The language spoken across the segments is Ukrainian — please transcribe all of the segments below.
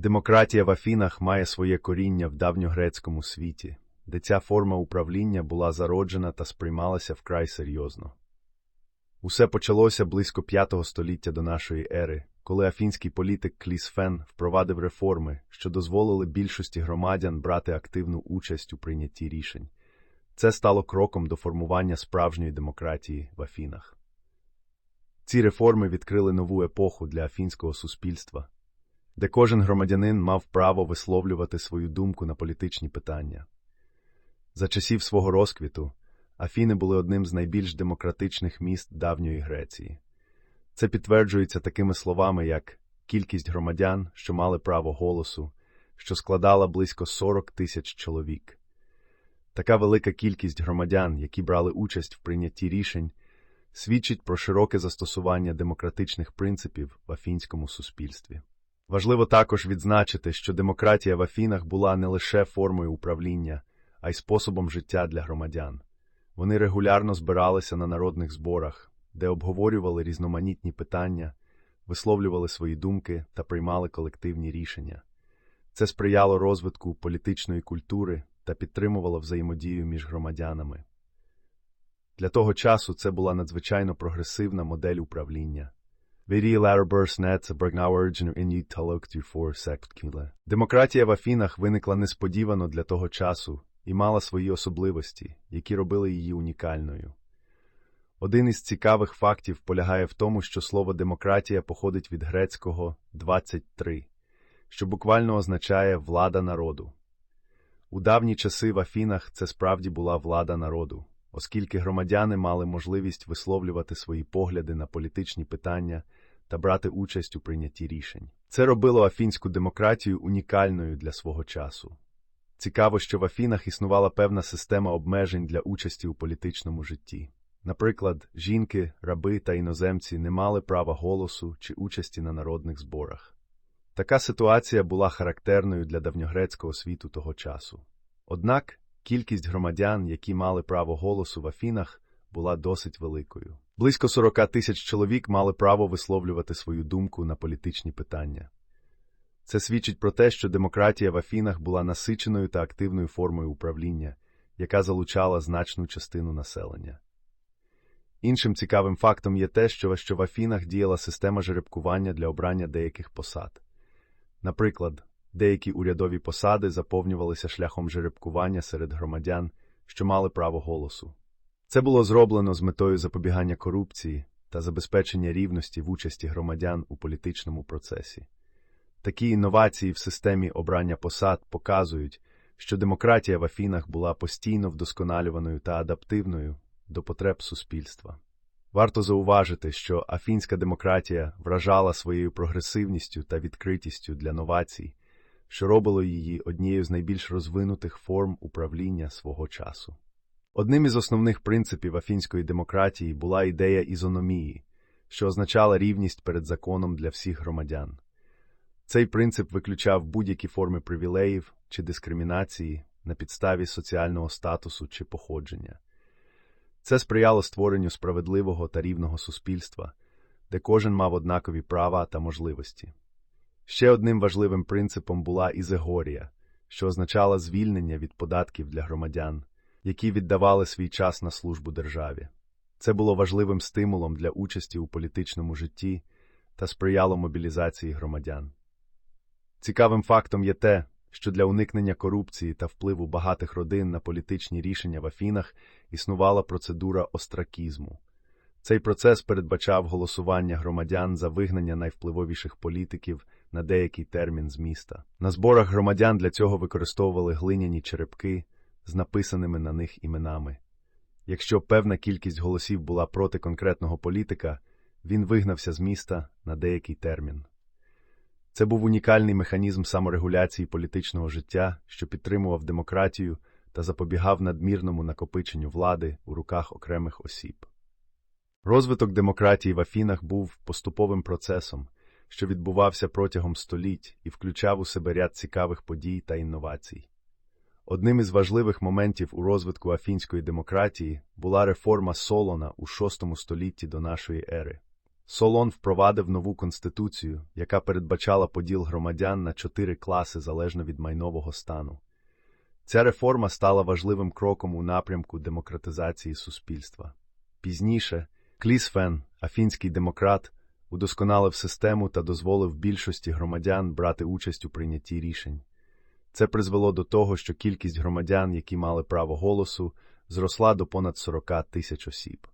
Демократія в Афінах має своє коріння в давньогрецькому світі, де ця форма управління була зароджена та сприймалася вкрай серйозно. Усе почалося близько V століття до нашої ери, коли афінський політик Клісфен впровадив реформи, що дозволили більшості громадян брати активну участь у прийнятті рішень. Це стало кроком до формування справжньої демократії в Афінах. Ці реформи відкрили нову епоху для афінського суспільства, де кожен громадянин мав право висловлювати свою думку на політичні питання. За часів свого розквіту Афіни були одним з найбільш демократичних міст давньої Греції. Це підтверджується такими словами, як кількість громадян, що мали право голосу, що складала близько 40 тисяч чоловік. Така велика кількість громадян, які брали участь в прийнятті рішень, свідчить про широке застосування демократичних принципів в афінському суспільстві. Важливо також відзначити, що демократія в Афінах була не лише формою управління, а й способом життя для громадян. Вони регулярно збиралися на народних зборах, де обговорювали різноманітні питання, висловлювали свої думки та приймали колективні рішення. Це сприяло розвитку політичної культури та підтримувало взаємодію між громадянами. Для того часу це була надзвичайно прогресивна модель управління. Демократія в Афінах виникла несподівано для того часу і мала свої особливості, які робили її унікальною. Один із цікавих фактів полягає в тому, що слово демократія походить від грецького 23, що буквально означає влада народу. У давні часи в Афінах це справді була влада народу, оскільки громадяни мали можливість висловлювати свої погляди на політичні питання та брати участь у прийнятті рішень. Це робило афінську демократію унікальною для свого часу. Цікаво, що в Афінах існувала певна система обмежень для участі у політичному житті. Наприклад, жінки, раби та іноземці не мали права голосу чи участі на народних зборах. Така ситуація була характерною для давньогрецького світу того часу. Однак кількість громадян, які мали право голосу в Афінах, була досить великою. Близько 40 тисяч чоловік мали право висловлювати свою думку на політичні питання. Це свідчить про те, що демократія в Афінах була насиченою та активною формою управління, яка залучала значну частину населення. Іншим цікавим фактом є те, що в Афінах діяла система жеребкування для обрання деяких посад. Наприклад, деякі урядові посади заповнювалися шляхом жеребкування серед громадян, що мали право голосу. Це було зроблено з метою запобігання корупції та забезпечення рівності в участі громадян у політичному процесі. Такі інновації в системі обрання посад показують, що демократія в Афінах була постійно вдосконалюваною та адаптивною до потреб суспільства. Варто зауважити, що афінська демократія вражала своєю прогресивністю та відкритістю для новацій, що робило її однією з найбільш розвинутих форм управління свого часу. Одним із основних принципів афінської демократії була ідея ізономії, що означала рівність перед законом для всіх громадян. Цей принцип виключав будь-які форми привілеїв чи дискримінації на підставі соціального статусу чи походження. Це сприяло створенню справедливого та рівного суспільства, де кожен мав однакові права та можливості. Ще одним важливим принципом була ізегорія, що означала звільнення від податків для громадян, які віддавали свій час на службу державі. Це було важливим стимулом для участі у політичному житті та сприяло мобілізації громадян. Цікавим фактом є те, що для уникнення корупції та впливу багатих родин на політичні рішення в Афінах існувала процедура остракізму. Цей процес передбачав голосування громадян за вигнання найвпливовіших політиків на деякий термін з міста. На зборах громадян для цього використовували глиняні черепки з написаними на них іменами. Якщо певна кількість голосів була проти конкретного політика, він вигнався з міста на деякий термін. Це був унікальний механізм саморегуляції політичного життя, що підтримував демократію та запобігав надмірному накопиченню влади у руках окремих осіб. Розвиток демократії в Афінах був поступовим процесом, що відбувався протягом століть і включав у себе ряд цікавих подій та інновацій. Одним із важливих моментів у розвитку афінської демократії була реформа Солона у VI столітті до нашої ери. Солон впровадив нову конституцію, яка передбачала поділ громадян на чотири класи залежно від майнового стану. Ця реформа стала важливим кроком у напрямку демократизації суспільства. Пізніше Клісфен, афінський демократ, удосконалив систему та дозволив більшості громадян брати участь у прийнятті рішень. Це призвело до того, що кількість громадян, які мали право голосу, зросла до понад 40 тисяч осіб.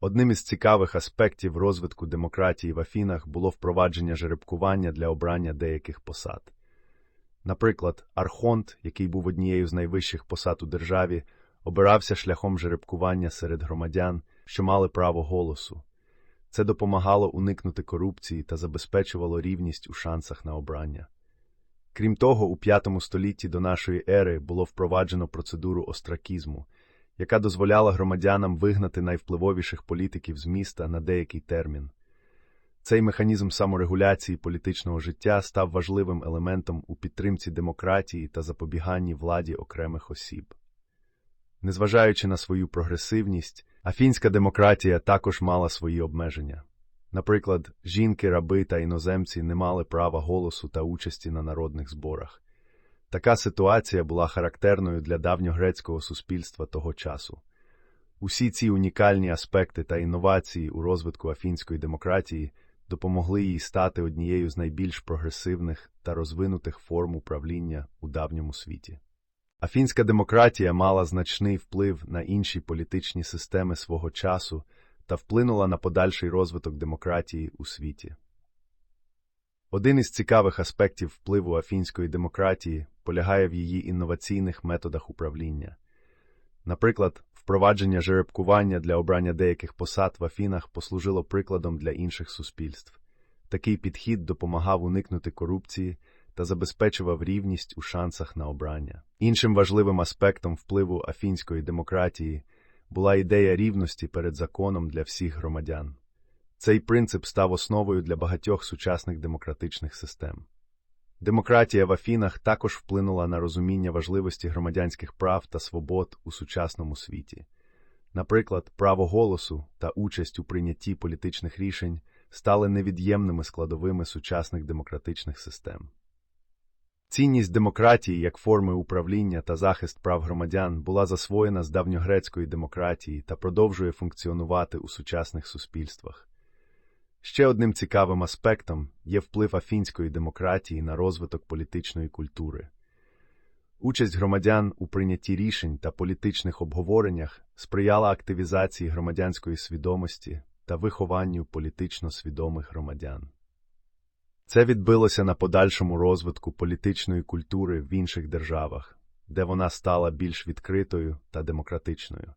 Одним із цікавих аспектів розвитку демократії в Афінах було впровадження жеребкування для обрання деяких посад. Наприклад, Архонт, який був однією з найвищих посад у державі, обирався шляхом жеребкування серед громадян, що мали право голосу. Це допомагало уникнути корупції та забезпечувало рівність у шансах на обрання. Крім того, у V столітті до нашої ери було впроваджено процедуру остракізму, яка дозволяла громадянам вигнати найвпливовіших політиків з міста на деякий термін. Цей механізм саморегуляції політичного життя став важливим елементом у підтримці демократії та запобіганні владі окремих осіб. Незважаючи на свою прогресивність, афінська демократія також мала свої обмеження. Наприклад, жінки, раби та іноземці не мали права голосу та участі на народних зборах. Така ситуація була характерною для давньогрецького суспільства того часу. Усі ці унікальні аспекти та інновації у розвитку афінської демократії допомогли їй стати однією з найбільш прогресивних та розвинутих форм управління у давньому світі. Афінська демократія мала значний вплив на інші політичні системи свого часу та вплинула на подальший розвиток демократії у світі. Один із цікавих аспектів впливу афінської демократії полягає в її інноваційних методах управління. Наприклад, впровадження жеребкування для обрання деяких посад в Афінах послужило прикладом для інших суспільств. Такий підхід допомагав уникнути корупції та забезпечував рівність у шансах на обрання. Іншим важливим аспектом впливу афінської демократії була ідея рівності перед законом для всіх громадян. Цей принцип став основою для багатьох сучасних демократичних систем. Демократія в Афінах також вплинула на розуміння важливості громадянських прав та свобод у сучасному світі. Наприклад, право голосу та участь у прийнятті політичних рішень стали невід'ємними складовими сучасних демократичних систем. Цінність демократії як форми управління та захист прав громадян була засвоєна з давньогрецької демократії та продовжує функціонувати у сучасних суспільствах. Ще одним цікавим аспектом є вплив афінської демократії на розвиток політичної культури. Участь громадян у прийнятті рішень та політичних обговореннях сприяла активізації громадянської свідомості та вихованню політично свідомих громадян. Це відбилося на подальшому розвитку політичної культури в інших державах, де вона стала більш відкритою та демократичною.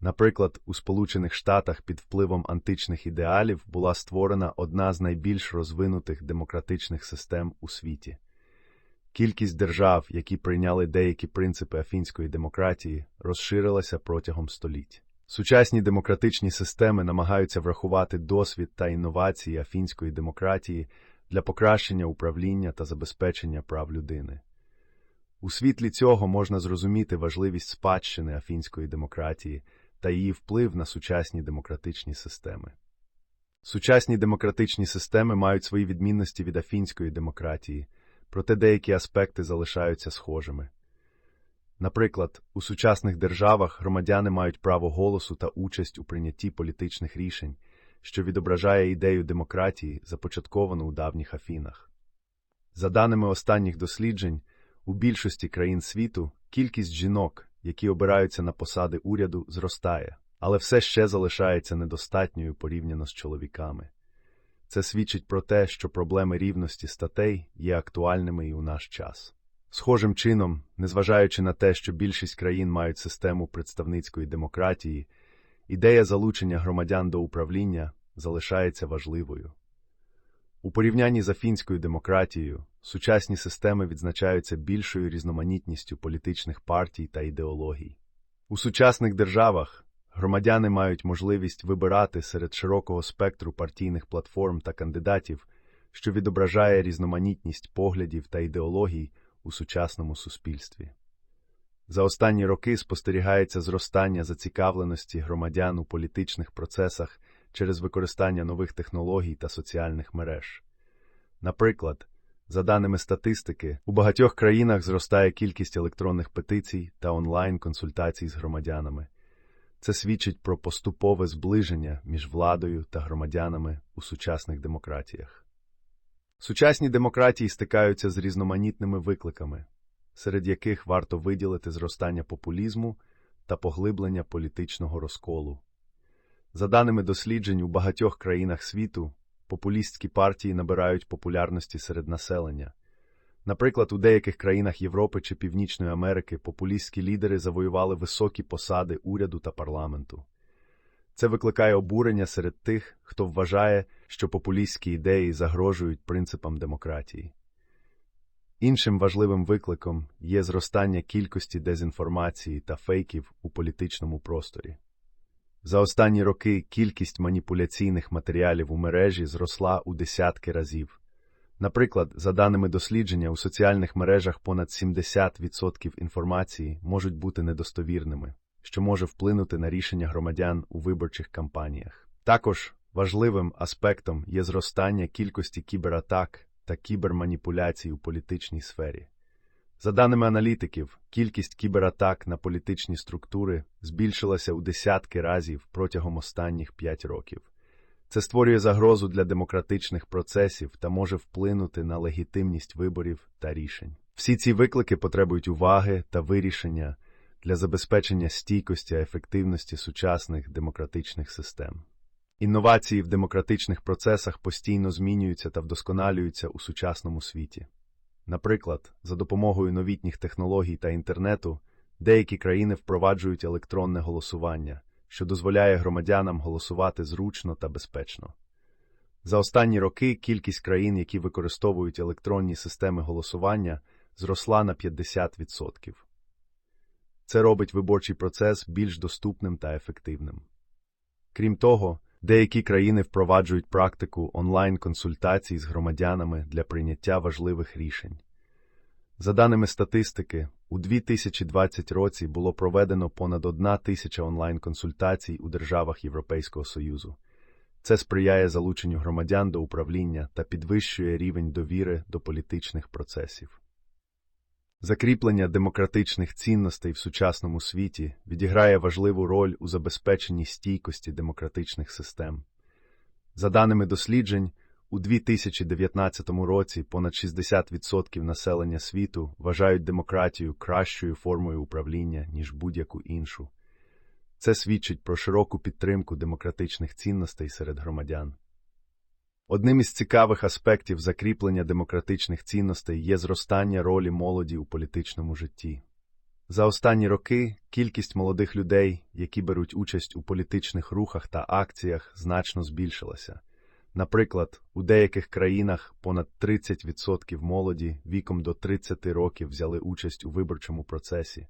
Наприклад, у Сполучених Штатах під впливом античних ідеалів була створена одна з найбільш розвинутих демократичних систем у світі. Кількість держав, які прийняли деякі принципи афінської демократії, розширилася протягом століть. Сучасні демократичні системи намагаються врахувати досвід та інновації афінської демократії для покращення управління та забезпечення прав людини. У світлі цього можна зрозуміти важливість спадщини афінської демократії та її вплив на сучасні демократичні системи. Сучасні демократичні системи мають свої відмінності від афінської демократії, проте деякі аспекти залишаються схожими. Наприклад, у сучасних державах громадяни мають право голосу та участь у прийнятті політичних рішень, що відображає ідею демократії, започатковану у давніх Афінах. За даними останніх досліджень, у більшості країн світу кількість жінок, які обираються на посади уряду, зростає, але все ще залишається недостатньою порівняно з чоловіками. Це свідчить про те, що проблеми рівності статей є актуальними і у наш час. Схожим чином, незважаючи на те, що більшість країн мають систему представницької демократії, ідея залучення громадян до управління залишається важливою. У порівнянні з афінською демократією сучасні системи відзначаються більшою різноманітністю політичних партій та ідеологій. У сучасних державах громадяни мають можливість вибирати серед широкого спектру партійних платформ та кандидатів, що відображає різноманітність поглядів та ідеологій у сучасному суспільстві. За останні роки спостерігається зростання зацікавленості громадян у політичних процесах через використання нових технологій та соціальних мереж. Наприклад, за даними статистики, у багатьох країнах зростає кількість електронних петицій та онлайн-консультацій з громадянами. Це свідчить про поступове зближення між владою та громадянами у сучасних демократіях. Сучасні демократії стикаються з різноманітними викликами, серед яких варто виділити зростання популізму та поглиблення політичного розколу. За даними досліджень, у багатьох країнах світу популістські партії набирають популярності серед населення. Наприклад, у деяких країнах Європи чи Північної Америки популістські лідери завоювали високі посади уряду та парламенту. Це викликає обурення серед тих, хто вважає, що популістські ідеї загрожують принципам демократії. Іншим важливим викликом є зростання кількості дезінформації та фейків у політичному просторі. За останні роки кількість маніпуляційних матеріалів у мережі зросла у десятки разів. Наприклад, за даними дослідження, у соціальних мережах понад 70% інформації можуть бути недостовірними, що може вплинути на рішення громадян у виборчих кампаніях. Також важливим аспектом є зростання кількості кібератак та кіберманіпуляцій у політичній сфері. За даними аналітиків, кількість кібератак на політичні структури збільшилася у десятки разів протягом останніх п'ять років. Це створює загрозу для демократичних процесів та може вплинути на легітимність виборів та рішень. Всі ці виклики потребують уваги та вирішення для забезпечення стійкості та ефективності сучасних демократичних систем. Інновації в демократичних процесах постійно змінюються та вдосконалюються у сучасному світі. Наприклад, за допомогою новітніх технологій та інтернету деякі країни впроваджують електронне голосування, що дозволяє громадянам голосувати зручно та безпечно. За останні роки кількість країн, які використовують електронні системи голосування, зросла на 50%. Це робить виборчий процес більш доступним та ефективним. Крім того, деякі країни впроваджують практику онлайн-консультацій з громадянами для прийняття важливих рішень. За даними статистики, у 2020 році було проведено понад одна тисяча онлайн-консультацій у державах Європейського Союзу. Це сприяє залученню громадян до управління та підвищує рівень довіри до політичних процесів. Закріплення демократичних цінностей в сучасному світі відіграє важливу роль у забезпеченні стійкості демократичних систем. За даними досліджень, у 2019 році понад 60% населення світу вважають демократію кращою формою управління, ніж будь-яку іншу. Це свідчить про широку підтримку демократичних цінностей серед громадян. Одним із цікавих аспектів закріплення демократичних цінностей є зростання ролі молоді у політичному житті. За останні роки кількість молодих людей, які беруть участь у політичних рухах та акціях, значно збільшилася. Наприклад, у деяких країнах понад 30% молоді віком до 30 років взяли участь у виборчому процесі.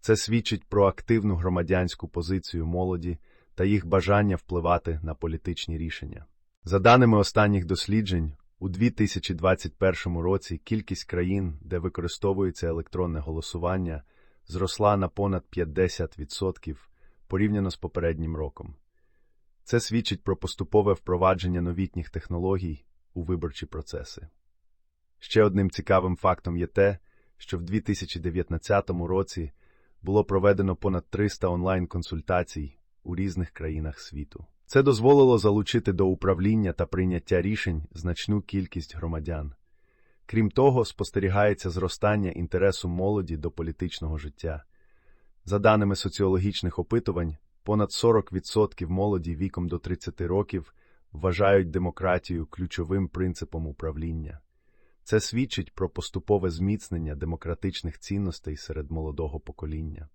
Це свідчить про активну громадянську позицію молоді та їх бажання впливати на політичні рішення. За даними останніх досліджень, у 2021 році кількість країн, де використовується електронне голосування, зросла на понад 50% порівняно з попереднім роком. Це свідчить про поступове впровадження новітніх технологій у виборчі процеси. Ще одним цікавим фактом є те, що в 2019 році було проведено понад 300 онлайн-консультацій у різних країнах світу. Це дозволило залучити до управління та прийняття рішень значну кількість громадян. Крім того, спостерігається зростання інтересу молоді до політичного життя. За даними соціологічних опитувань, понад 40% молоді віком до 30 років вважають демократію ключовим принципом управління. Це свідчить про поступове зміцнення демократичних цінностей серед молодого покоління.